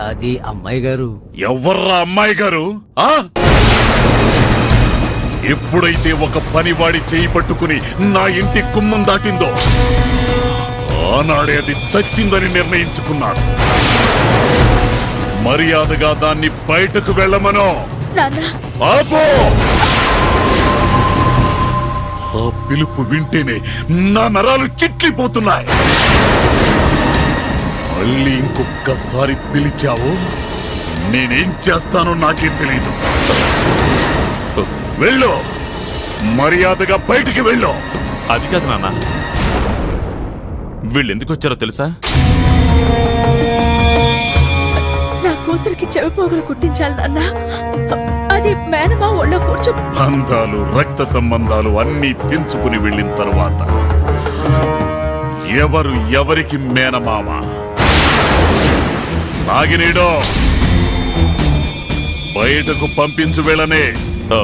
అది అమ్మాయి గారు. ఎవర్రా అమ్మాయి గారు? ఆ? ఎప్పుడైతే ఒక పనివాడి చేయి పట్టుకుని నా ఇంటి కుమ్మం దాటిందో ఆనాడే అది చచ్చిందని నిర్ణయించుకున్నాను. మర్యాదగా దాన్ని బయటకు వెళ్ళమనో. ఆపో! ఆ పిలుపు వింటేనే నా నరాలు చిట్లిపోతున్నాయి. మళ్ళీ ఇంకొక్కసారి పిలిచావు? నేనేం చేస్తానో నాకే తెలియదు వెళ్ళు! మర్యాదగా బయటికి వెళ్ళు! అది కాదు నాన్న. వీళ్ళు ఎందుకు వచ్చారో తెలుసా? నా కూతురికి చెవి పోగులు కుట్టించాలి నాన్న. అది మేనమా ఒళ్ళో కూర్చో బంధాలు రక్త సంబంధాలు అన్నీ తెంచుకుని వెళ్ళిన తరువాత ఎవరు ఎవరికి మేనమామ? నాగినీడో బయటకు పంపించు వెళ్ళనే ఆ,